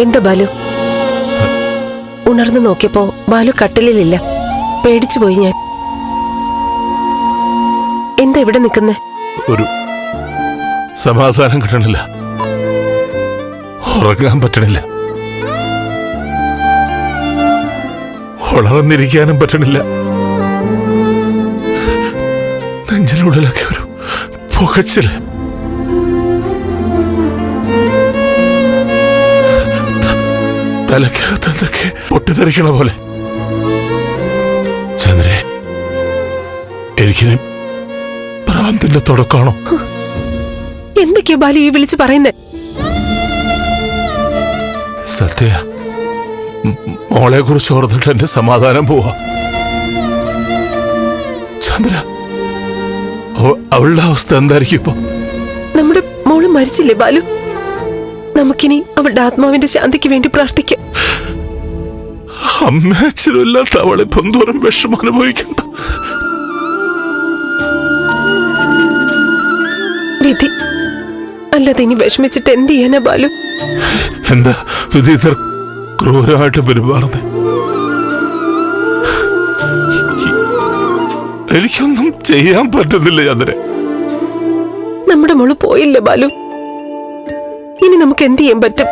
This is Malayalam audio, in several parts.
എന്താ ബാലു? ഉണർന്നു നോക്കിയപ്പോ ബാലു കട്ടിലിലില്ല. പേടിച്ചു പോയി ഞാൻ. എന്താ ഇവിടെ നിൽക്കുന്നേ? ഒരു സമാധാനം കിട്ടണില്ല. ഉറങ്ങാൻ പറ്റണില്ല. ഉണർന്നിരിക്കാനും പറ്റണില്ല. നെഞ്ചിനുള്ളിലൊക്കെ ഒരു പുകച്ചിൽ. തലക്കകത്ത് എന്തൊക്കെ പൊട്ടിത്തെറിക്കണ പോലെ. ചന്ദ്രേ എനിക്കിനി ഭ്രാന്തിന്റെ തുടക്കമാണോ എന്തൊക്കെയാ ബാലി ഈ വിളിച്ചു പറയുന്നേ? സത്യ മോളെ കുറിച്ച് ഓർത്തിട്ട് എന്റെ സമാധാനം പോവാ. ചന്ദ്ര അവ- അവളുടെ അവസ്ഥ എന്തായിരിക്കും ഇപ്പൊ? നമ്മുടെ മോൾ മരിച്ചില്ലേ ബാലു? നമുക്കിനി അവളുടെ ആത്മാവിന്റെ ശാന്തിക്ക് വേണ്ടി പ്രാർത്ഥിക്കാം. അമ്മ അച്ഛനും അവളെ ദൂരം വിഷമം അനുഭവിക്കണ്ട. വിധി അല്ലാതെ ഇനി വിഷമിച്ചിട്ട് എന്ത് ചെയ്യാനാ ബാലു? എന്താ വിധി ഇത്ര ക്രൂരമായിട്ട് പെരുമാറുന്നത് എനിക്കൊന്നും ചെയ്യാൻ പറ്റുന്നില്ല ചന്ദ്ര നമ്മുടെ മോൾ പോയില്ല ബാലു. ഇനി നമുക്ക് എന്ത് ചെയ്യാൻ പറ്റും?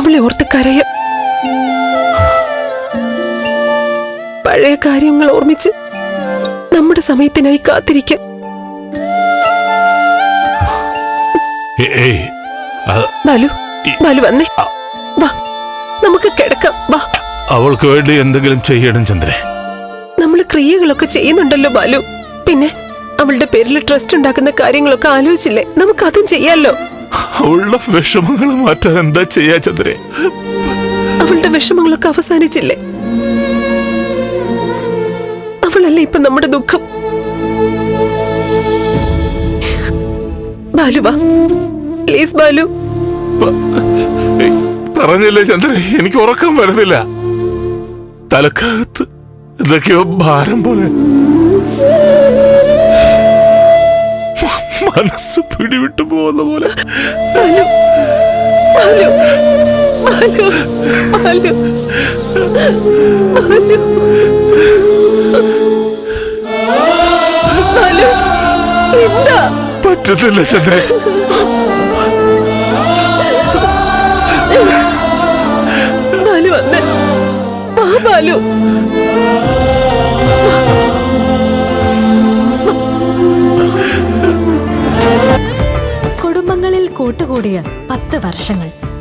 അവളെ ഓർത്ത് കരയാം. പഴയ കാര്യങ്ങൾ ഓർമ്മിച്ച് നമ്മുടെ സമയത്തിനായി കാത്തിരിക്കാം. ബാലു ബാലു വന്നേ. വാ നമുക്ക് കിടക്കാം. വാ. അവൾക്ക് വേണ്ടി എന്തെങ്കിലും ചെയ്യണം ചന്ദ്രേ. നമ്മൾ ക്രിയകളൊക്കെ ചെയ്യുന്നുണ്ടല്ലോ ബാലു. പിന്നെ അവളുടെ പേരിൽ ട്രസ്റ്റ് ഉണ്ടാക്കുന്ന കാര്യങ്ങളൊക്കെ ആലോചിച്ചില്ലേ? നമുക്ക് അതും ചെയ്യാലോ? അവളുടെ വിഷമങ്ങൾ മാറ്റാൻ എന്താ ചെയ്യാ ചന്ദ്രേ? അവളുടെ വിഷമങ്ങളൊക്കെ അവസാനിച്ചില്ലേ? അവളല്ലേ ഇപ്പൊ നമ്മുടെ ദുഃഖം? ബാലു വാ. പ്ലീസ് ബാലു. പറഞ്ഞില്ലേ ചന്ദ്ര? എനിക്ക് ഉറക്കം വരുന്നില്ല. തലക്കകത്ത് ഇതൊക്കെയോ ഭാരം പോലെ. മനസ്സ് പിടിവിട്ടു പോകുന്ന പോലെ. പറ്റത്തില്ല ചന്ദ്രൻ ബാലു ബാലു വർഷങ്ങൾ.